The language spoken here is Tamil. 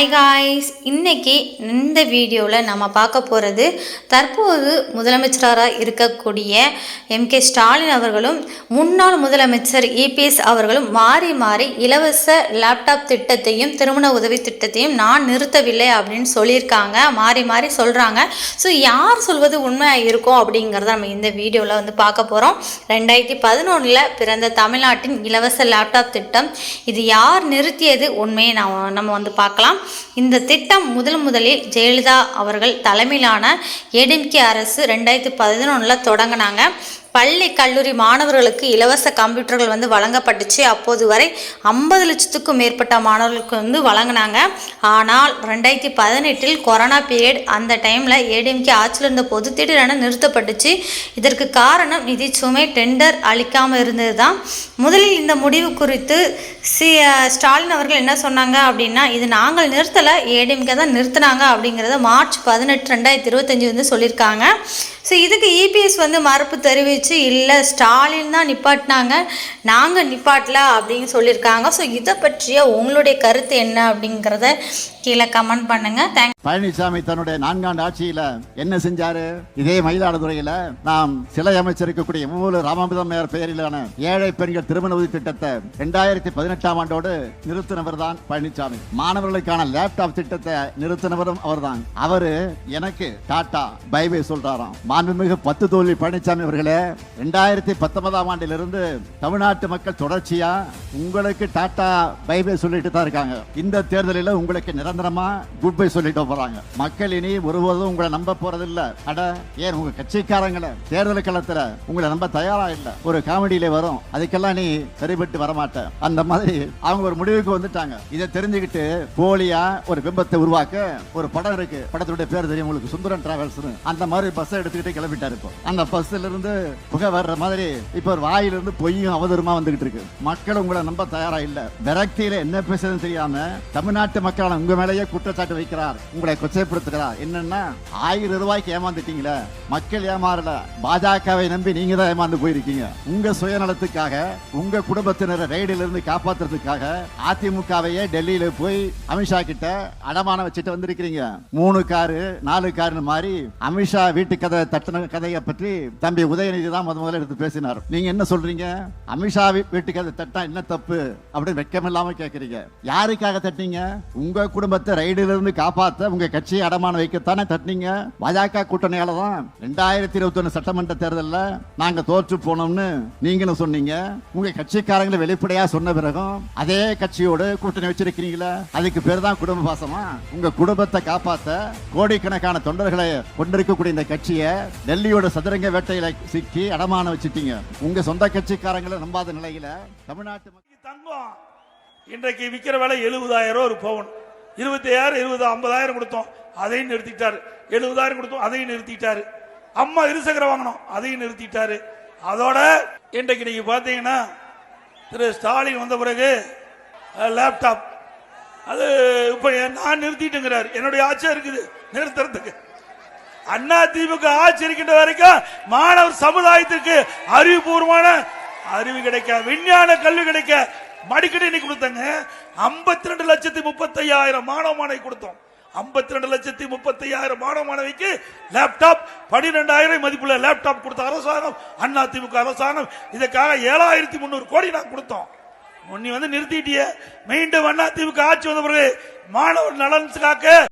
ஹாய் காய்ஸ் இன்றைக்கி இந்த வீடியோவில் நம்ம பார்க்க போகிறது தற்போது முதலமைச்சராக இருக்கக்கூடிய எம்கே ஸ்டாலின் அவர்களும் முன்னாள் முதலமைச்சர் இபிஎஸ் அவர்களும் மாறி மாறி இலவச லேப்டாப் திட்டத்தையும் திருமண உதவி திட்டத்தையும் நான் நிறுத்தவில்லை அப்படின்னு சொல்லியிருக்காங்க. மாறி மாறி சொல்கிறாங்க ஸோ யார் சொல்வது உண்மையாக இருக்கும் அப்படிங்கிறத நம்ம இந்த வீடியோவில் வந்து பார்க்க போகிறோம் ரெண்டாயிரத்தி பதினொன்றில் பிறந்த தமிழ்நாட்டின் இலவச லேப்டாப் திட்டம் இது யார் நிறுத்தியது உண்மையை நான் நம்ம வந்து பார்க்கலாம். இந்த திட்டம் முதல் முதலில் ஜெயலலிதா அவர்கள் தலைமையிலான ஏடிஎம்கே அரசு ரெண்டாயிரத்தி பதினொன்றில் தொடங்கினாங்க. பள்ளி கல்லூரி மாணவர்களுக்கு இலவச கம்ப்யூட்டர்கள் வந்து வழங்கப்பட்டுச்சு. அப்போது வரை ஐம்பது லட்சத்துக்கும் மேற்பட்ட மாணவர்களுக்கு வந்து வழங்கினாங்க. ஆனால் ரெண்டாயிரத்தி பதினெட்டில் கொரோனா பீரியட் அந்த டைமில் ஏடிஎம்கே ஆட்சியில் இருந்த போது திடீரென நிறுத்தப்பட்டுச்சு. இதற்கு காரணம் நிதி சுமை டெண்டர் அளிக்காமல் இருந்தது தான் முதலில் இந்த முடிவு குறித்து சி ஸ்டாலின் அவர்கள் என்ன சொன்னாங்க அப்படின்னா இது நாங்கள் நிறுத்தலை ஏடிஎம்கே தான் நிறுத்தினாங்க அப்படிங்கிறத மார்ச் பதினெட்டு ரெண்டாயிரத்தி இருபத்தஞ்சி வந்து சொல்லியிருக்காங்க. ஸோ இதுக்கு இபிஎஸ் வந்து மறுப்பு தெரிவித்து இல்லை ஸ்டாலின் தான் நிப்பாட்டினாங்க நாங்கள் நிப்பாட்டல அப்படின்னு சொல்லியிருக்காங்க ஸோ இதை பற்றிய உங்களுடைய கருத்து என்ன அப்படிங்கிறத கீழே கமெண்ட் பண்ணுங்க. தேங்க் பழனிசாமி தன்னுடைய நான்காண்டு ஆட்சியில என்ன செஞ்சாரு? இதே மயிலாடுதுறையில நாம் சிலை அமைச்சிருக்கக்கூடிய மூல ராமாமிர்தம் மேயர் பெயரிலான ஏழை பெண்கள் திருமண உதவி திட்டத்தை ரெண்டாயிரத்தி பதினெட்டாம் ஆண்டோடு நிறுத்தினவர் தான் பழனிசாமி. மாணவர்களுக்கான லேப்டாப் திட்டத்தை நிறுத்தினவரும் அவர்தான். அவரு எனக்கு டாடா பைபை சொல்றாராம். மாண்புமிகு பத்து தோல்வி பழனிசாமி அவர்களே ரெண்டாயிரத்தி பத்தொன்பதாம் ஆண்டிலிருந்து தமிழ்நாட்டு மக்கள் தொடர்ச்சியா உங்களுக்கு டாடா பைபை சொல்லிட்டு தான் இருக்காங்க. இந்த தேர்தலில் உங்களுக்கு நிரந்தரமா குட் பை சொல்லிட்டு போறாங்க. மக்கள் இனி ஒருபோதும் உங்களை நம்ப போறது இல்ல அட ஏன் உங்க கட்சிக்காரங்களை தேர்தல் களத்துல உங்களை நம்ப தயாரா இல்ல. ஒரு காமெடியில வரும். அதுக்கெல்லாம் நீ சரிபட்டு வரமாட்ட. அந்த மாதிரி அவங்க ஒரு முடிவுக்கு வந்துட்டாங்க. இதை தெரிஞ்சுக்கிட்டு போலியா ஒரு பிம்பத்தை உருவாக்க ஒரு படம் இருக்கு. படத்துடைய பேர் தெரியும் உங்களுக்கு. சுந்தரன் டிராவல்ஸ் அந்த மாதிரி பஸ் எடுத்துக்கிட்டு கிளம்பிட்டாரு இப்போ. அந்த பஸ்ல இருந்து புகை வர்ற மாதிரி இப்ப ஒரு வாயிலிருந்து பொய்யும் அவதூறுமா வந்துகிட்டு இருக்கு. மக்கள் உங்களை நம்ப தயாரா இல்ல. விரக்தியில என்ன பேசுறதுன்னு தெரியாம தமிழ்நாட்டு மக்களால் உங்க மேலேயே குற்றச்சாட்டு வைக்கிறார். உங்களை கொச்சைப்படுத்துகிறார். என்னன்னா ஆயிரம் ரூபாய்க்கு ஏமாந்துட்டீங்களே. மக்கள் ஏமாறல. பாஜகவை நம்பி நீங்க தான் ஏமாந்து போயிருக்கீங்க. உங்க சுயநலத்துக்காக உங்க குடும்பத்தினரை ரைடில் இருந்து காப்பாத்துறதுக்காக அதிமுகவையே டெல்லியில போய் அமித்ஷா கிட்ட அடமானம் வச்சுட்டு வந்திருக்கிறீங்க. மூணு காரு நாலு காருன்னு மாதிரி அமித்ஷா வீட்டு கதை தட்டின கதையை பற்றி தம்பி உதயநிதி தான் முத முதல்ல எடுத்து பேசினார். நீங்க என்ன சொல்றீங்க? அமித்ஷா வீட்டு கதை தட்டா என்ன தப்பு? அப்படின்னு வெக்கம் இல்லாம கேக்குறீங்க. யாருக்காக தட்டினீங்க? உங்க குடும்ப குடும்பத்தை ரைடுல இருந்து காப்பாத்த உங்க கட்சியை அடமானம் வைக்கத்தானே தட்டினீங்க? பாஜக கூட்டணியால தான் ரெண்டாயிரத்தி இருபத்தி ஒண்ணு சட்டமன்ற தேர்தலில் நாங்க தோற்று போனோம்னு நீங்களும் சொன்னீங்க. உங்க கட்சிக்காரங்களை வெளிப்படையா சொன்ன பிறகும் அதே கட்சியோடு கூட்டணி வச்சிருக்கிறீங்களா அதுக்கு பேர் தான் குடும்ப பாசமா? உங்க குடும்பத்தை காப்பாத்த கோடிக்கணக்கான தொண்டர்களை கொண்டிருக்கக்கூடிய இந்த கட்சியை டெல்லியோட சதுரங்க வேட்டையில சிக்கி அடமானம் வச்சுட்டீங்க. உங்க சொந்த கட்சிக்காரங்களை நம்பாத நிலையில தமிழ்நாட்டு மக்கள் தங்கம். இன்றைக்கு விற்கிற விலை எழுபதாயிரம் ஒரு பவுன். இருபத்தி ஆயிரம் இருபது ஐம்பதாயிரம் கொடுத்தோம். அதையும் நிறுத்திட்டாரு. எழுபதாயிரம் கொடுத்தோம். அதையும் நிறுத்திட்டாரு. அம்மா இருசக்கர வாங்கினோம். அதையும் நிறுத்திட்டாரு. அதோட இன்றைக்கு நீங்க பாத்தீங்கன்னா திரு ஸ்டாலின் வந்த பிறகு லேப்டாப் அது இப்ப நான் நிறுத்திட்டுங்கிறார். என்னுடைய ஆட்சியா இருக்குது. நிறுத்துறதுக்கு. அண்ணா திமுக ஆட்சி இருக்கின்ற வரைக்கும் மாணவர் சமுதாயத்திற்கு அறிவுபூர்வமான அறிவு கிடைக்க விஞ்ஞான கல்வி கிடைக்க மடிக்கடி இன்னைக்கு கொடுத்தாங்க. ஐம்பத்தி ரெண்டு லட்சத்தி முப்பத்தையாயிரம் மாணவ மாணவி கொடுத்தோம். ஐம்பத்தி ரெண்டு லட்சத்தி முப்பத்தையாயிரம் மாணவ மாணவிக்கு லேப்டாப் பனிரெண்டாயிரம் மதிப்புள்ள லேப்டாப் கொடுத்த அரசாங்கம் அண்ணா திமுக அரசாங்கம். இதற்காக ஏழாயிரத்தி முந்நூறு கோடி நான் கொடுத்தோம். நீ வந்து நிறுத்திட்டிய. மீண்டும் அண்ணா திமுக ஆட்சி வந்த பிறகு மாணவர் நலன் காக்க